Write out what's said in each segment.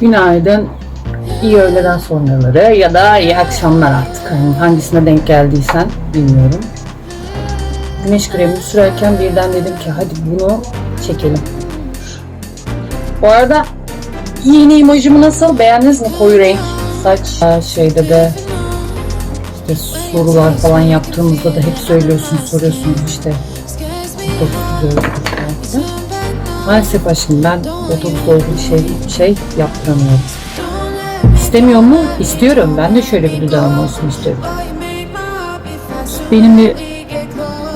Günaydın. İyi öğleden sonraları ya da iyi akşamlar artık. Hani hangisine denk geldiysen bilmiyorum. Güneş kremini sürerken birden dedim ki hadi bunu çekelim. Bu arada yeni imajımı nasıl? Beğendiniz mi? Koyu renk saç. Aa, Şeyde de işte sorular falan yaptığımızda da hep söylüyorsunuz, soruyorsunuz işte. Çok güzel. Maalesef aşkım ben otobüs olduğu şey, şey yaptıramıyorum. İstemiyor mu? İstiyorum. Ben de şöyle bir dudağım olsun istiyorum. Benim bir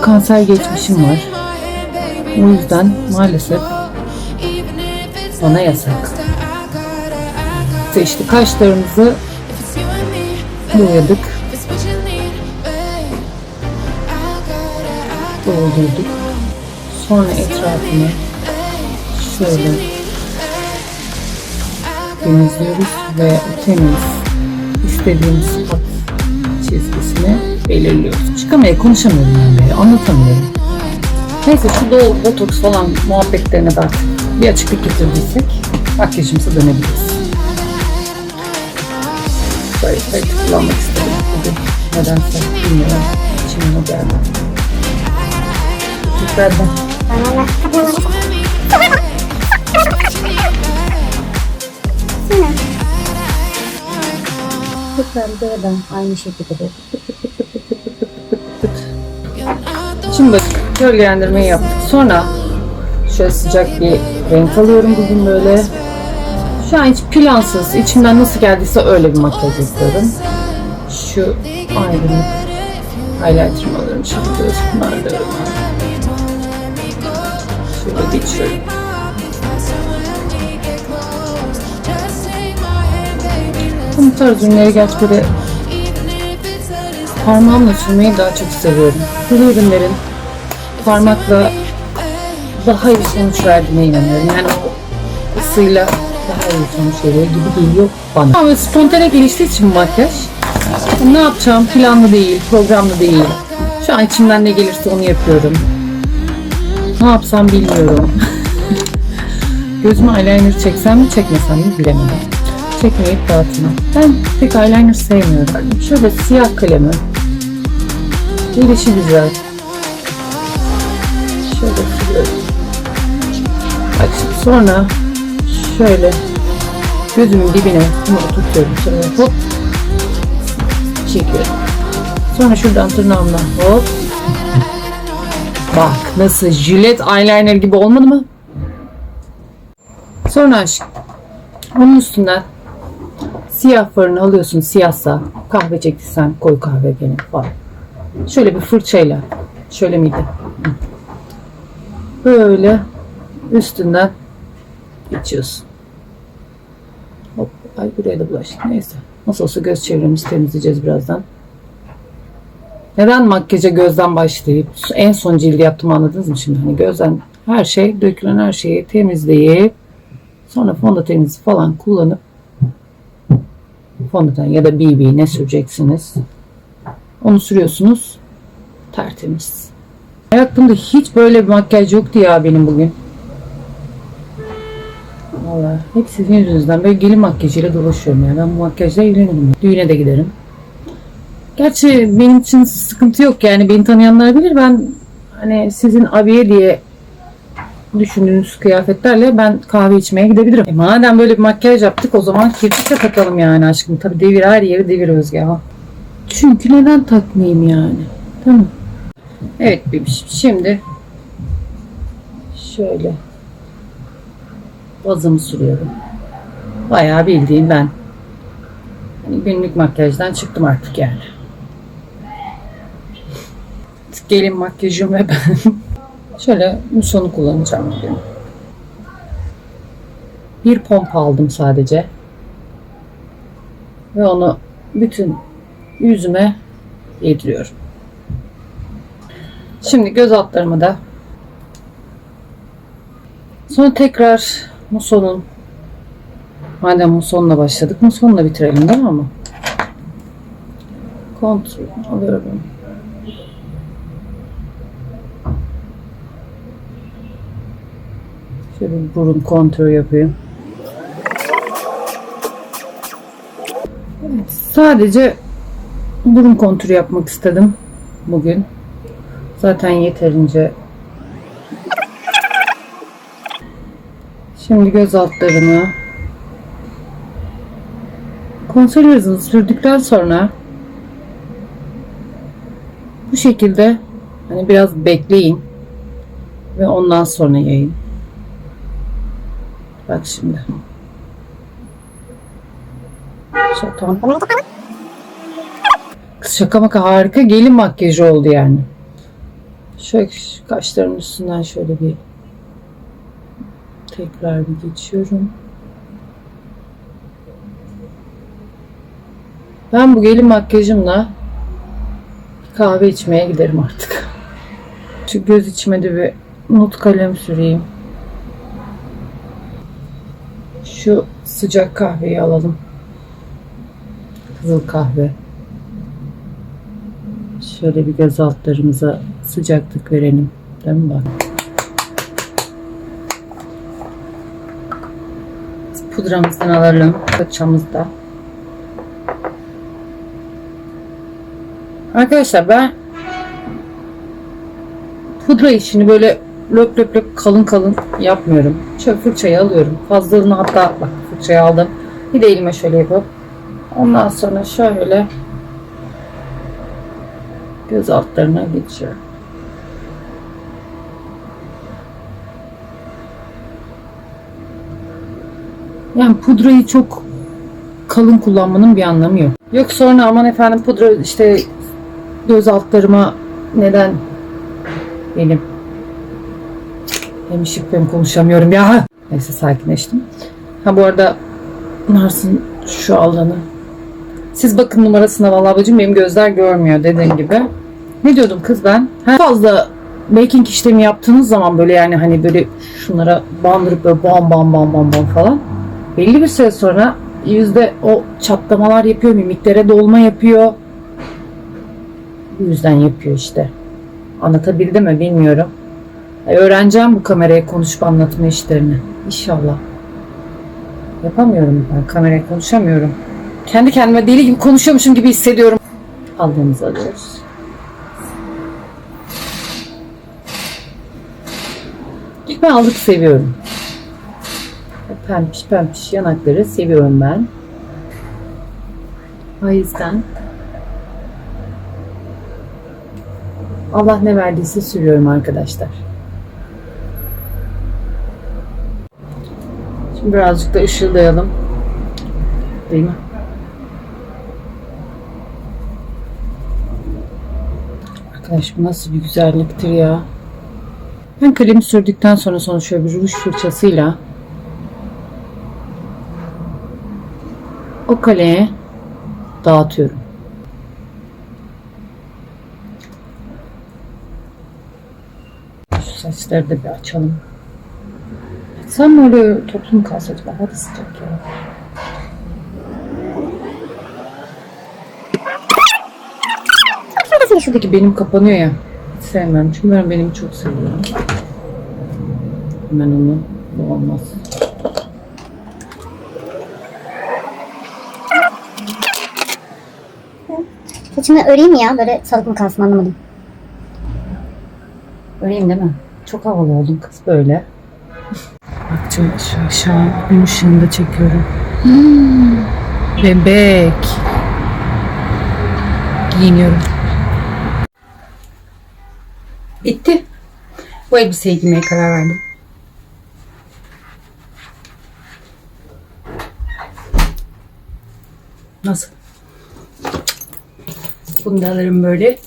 kanser geçmişim var. O yüzden maalesef bana yasak. İşte kaşlarımızı boyadık, doldurduk. Sonra etrafını şöyle temizliyoruz ve temiz istediğimiz spot çizgisini belirliyoruz. Çıkamaya konuşamıyorum de, anlatamıyorum. Neyse şu doğal botoks falan muhabbetlerine de bir açıklık getirdiysek makyajımıza dönebiliriz. Böyle pratik kullanmak istedim bugün. Nedense bilmiyorum. İçime o geldi. Tekrardan. Tekrardan aynı şekilde. Şimdi bak gölgelendirmeyi yaptık. Sonra şöyle sıcak bir renk alıyorum bugün böyle. Şu an hiç plansız, içimden nasıl geldiyse öyle bir makyaj yapıyorum. Şu aydınlık highlighter'ımı alıyorum. Şimdi göz. Şöyle geçiyorum. Tarz ürünleri gerçi böyle parmağımla sürmeyi daha çok seviyorum. Bu ürünlerin parmakla daha iyi sonuç verdiğine inanıyorum. Yani o ısıyla daha iyi sonuç veriyor gibi geliyor bana. Ama spontane geliştiği için makyaj ne yapacağım planlı değil, programlı değil. Şu an içimden ne gelirse onu yapıyorum. Ne yapsam bilmiyorum. Gözüme eyeliner çeksem mi çekmesem mi bilemedim. Çekmeyip dağıtmam. Ben pek eyeliner sevmiyorum. Şöyle siyah kalemi. Gelişi güzel. Şöyle sürüyorum. Şimdi sonra şöyle gözümün dibine bunu oturtuyorum. Şöyle hop çekiyorum. Sonra şuradan tırnağımla hop Bak nasıl jilet eyeliner gibi olmadı mı? Sonra aşk. Onun üstünden siyah farını alıyorsun siyahsa kahve çektiysen koy kahve gene falan. Şöyle bir fırçayla şöyle miydi? Böyle üstünden geçiyorsun. Hop ay buraya da bulaştık neyse. Nasıl olsa göz çevremizi temizleyeceğiz birazdan. Neden makyaja gözden başlayıp en son cildi yaptım anladınız mı şimdi? Hani gözden her şey, dökülen her şeyi temizleyip sonra fondöteninizi falan kullanıp fondöten ya da BB ne süreceksiniz? Onu sürüyorsunuz. Tertemiz. Hayatımda hiç böyle bir makyaj yoktu ya benim bugün. Vallahi hep sizin yüzünüzden böyle gelin makyajıyla dolaşıyorum ya. Ben bu makyajla ilgilenirim. Düğüne de giderim. Gerçi benim için sıkıntı yok yani beni tanıyanlar bilir ben hani sizin abiye diye düşündüğünüz kıyafetlerle ben kahve içmeye gidebilirim. E madem böyle bir makyaj yaptık o zaman kirpik de takalım yani aşkım. Tabi devir her yeri devir Özge ha. Çünkü neden takmayayım yani? Tamam. Evet bebiş şimdi şöyle bazımı sürüyorum. Bayağı bildiğim ben. Hani günlük makyajdan çıktım artık yani. Gelin makyajım ve ben. Şöyle musonu kullanacağım bugün. Bir pompa aldım sadece. Ve onu bütün yüzüme yediriyorum. Şimdi göz altlarımı da sonra tekrar musonun madem musonla başladık musonla bitirelim değil mi ama? Kontrol alıyorum. Şöyle bir burun kontrol yapayım. Sadece burun kontürü yapmak istedim bugün. Zaten yeterince. Şimdi göz altlarını konser hızını sürdükten sonra bu şekilde hani biraz bekleyin ve ondan sonra yayın. Bak şimdi. Şaka. Kız şaka maka harika gelin makyajı oldu yani. Şöyle kaşlarımın üstünden şöyle bir tekrar bir geçiyorum. Ben bu gelin makyajımla kahve içmeye giderim artık. Şu göz içime de bir not kalem süreyim. Şu sıcak kahveyi alalım. Kızıl kahve. Şöyle bir göz altlarımıza sıcaklık verelim. Değil mi bak? Pudramızdan alalım. Fırçamızda. Arkadaşlar ben pudra işini böyle löp löp löp kalın kalın yapmıyorum. Şöyle fırçayı alıyorum. Fazlalığını hatta bak fırçayı aldım. Bir de elime şöyle yapıp ondan sonra şöyle göz altlarına geçiyorum. Yani pudrayı çok kalın kullanmanın bir anlamı yok. Yok sonra aman efendim pudra işte göz altlarıma neden benim hem şık hem konuşamıyorum ya. Neyse sakinleştim. Ha bu arada Nars'ın şu alanı. Siz bakın numarasına vallahi bacım benim gözler görmüyor dediğim gibi. Ne diyordum kız ben? Ha, fazla baking işlemi yaptığınız zaman böyle yani hani böyle şunlara bandırıp böyle bam bam bam bam bam falan. Belli bir süre sonra yüzde o çatlamalar yapıyor, mimiklere dolma yapıyor. Bu yüzden yapıyor işte. Anlatabildim mi bilmiyorum. Öğreneceğim bu kameraya konuşup anlatma işlerini. İnşallah. Yapamıyorum ben kameraya konuşamıyorum. Kendi kendime deli gibi konuşuyormuşum gibi hissediyorum. Aldığımızı alıyoruz. Ben aldık seviyorum. Pempiş pempiş yanakları seviyorum ben. O yüzden Allah ne verdiyse sürüyorum arkadaşlar. Birazcık da ışıldayalım. Değil mi? Arkadaş bu nasıl bir güzelliktir ya. Ben kalemi sürdükten sonra sonra şöyle bir ruj fırçasıyla o kaleye dağıtıyorum. Şu saçları da bir açalım. Sen mi öyle toplum kalsa acaba? Hadi sıcak ya. Şuradaki benim kapanıyor ya. Hiç sevmiyorum. Çünkü ben benim çok seviyorum. Hemen onu bu olmaz. Saçımı öreyim ya? Böyle salık mı kalsın anlamadım. Öyleyim değil mi? Çok havalı oldun kız böyle. Çok şu aşağı gün ışığında çekiyorum. Bebek. Giyiniyorum. Bitti. Bu elbiseyi giymeye karar verdim. Nasıl? Bunu da alırım böyle.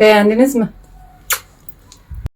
Beğendiniz mi?